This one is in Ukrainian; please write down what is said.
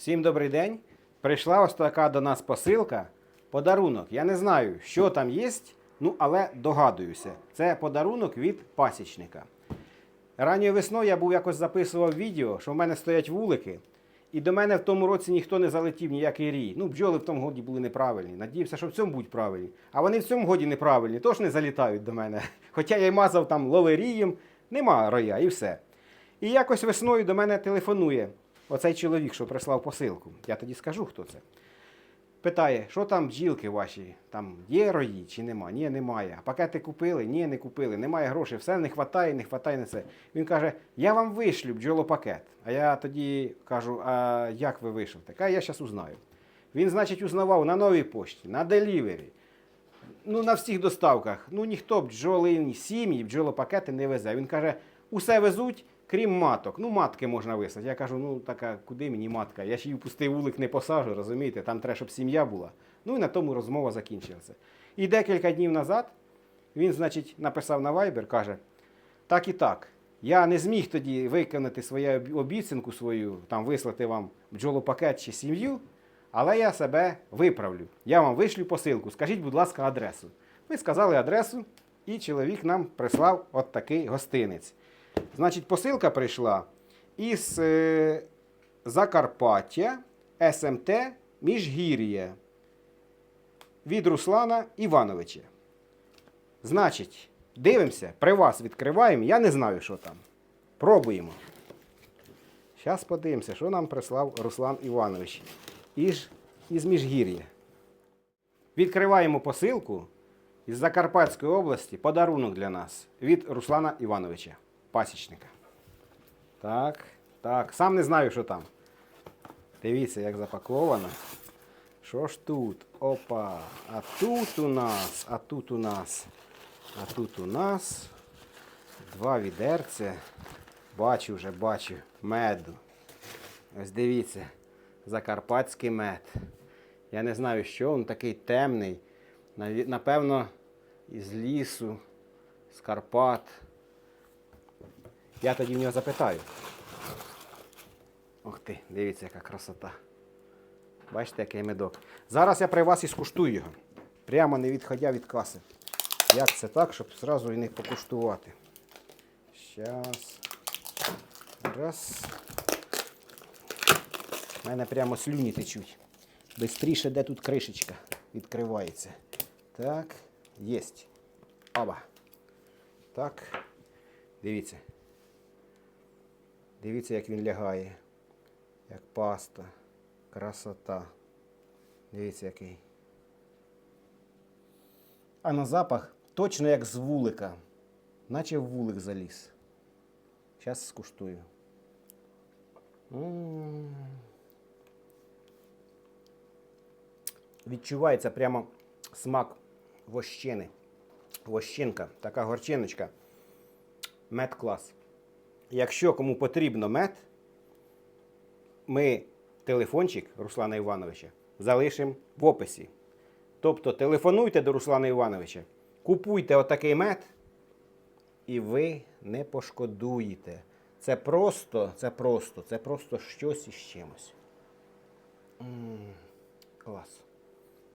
Всім добрий день. Прийшла ось така до нас посилка. Подарунок. Я не знаю, що там є, ну але догадуюся. Це подарунок від пасічника. Ранньою весною я був якось записував відео, що в мене стоять вулики, і до мене в тому році ніхто не залетів ніякий рій. Ну, бджоли в тому годі були неправильні. Надіявся, що в цьому будуть правильні. А вони в цьому годі неправильні, тож не залітають до мене. Хоча я й мазав там ловерієм, нема роя і все. І якось весною до мене телефонує оцей чоловік, що прислав посилку. Я тоді скажу, хто це. Питає, що там бджілки ваші? Там є рої чи нема? Ні, немає. А пакети купили? Ні, не купили. Немає грошей, все не хватає, не хватає на це. Він каже: я вам вишлю бджолопакет. А я тоді кажу: а як ви вишлете? Каже, я зараз узнаю. Він, значить, узнавав на новій пошті, на делівері, ну, на всіх доставках. Ну ніхто бджолині сім'ї, бджолопакети не везе. Він каже, усе везуть, крім маток. Ну, матки можна вислати. Я кажу, ну така, куди мені матка? Я ж її в пустий вулик не посажу, розумієте? Там треба, щоб сім'я була. Ну і на тому розмова закінчилася. І декілька днів назад він, значить, написав на Viber, каже: так і так. Я не зміг тоді виконати свою обіцянку свою, там вислати вам бджолопакет чи сім'ю, але я себе виправлю. Я вам вишлю посилку. Скажіть, будь ласка, адресу. Ми сказали адресу, і чоловік нам прислав от такий гостинець. Значить, посилка прийшла із е, Закарпаття, СМТ Міжгір'я від Руслана Івановича. Значить, дивимося, при вас відкриваємо. Я не знаю, що там. Пробуємо. Зараз подивимося, що нам прислав Руслан Іванович із, із Міжгір'я. Відкриваємо посилку із Закарпатської області. Подарунок для нас від Руслана Івановича, пасічника. Так, так. Сам не знаю, що там. Дивіться, як запаковано. Що ж тут? Опа. А тут у нас, а тут у нас, а тут у нас два відерця. Бачу вже, бачу, меду. Ось дивіться, закарпатський мед. Я не знаю, що він такий темний. Напевно, із лісу, з Карпат. Я тоді в нього запитаю. Ух ти, дивіться, яка красота. Бачите, який медок. Зараз я при вас і скуштую його. Прямо не відходя від каси. Як це так, щоб зразу і не покуштувати. Щас. Раз. У мене прямо слюні течуть. Бистріше, де тут кришечка відкривається. Так, єсть. Оба. Так. Дивіться. Дивіться, як він лягає. Як паста. Красота. Дивіться, який. А на запах точно як з вулика. Наче в вулик заліз. Зараз скуштую. Відчувається прямо смак вощини. Вощинка, така горчиночка. Мед клас. Якщо кому потрібно мед, ми телефончик Руслана Івановича залишимо в описі. Тобто телефонуйте до Руслана Івановича, купуйте отакий мед, і ви не пошкодуєте. Це просто, це просто, це просто щось із чимось. М, клас.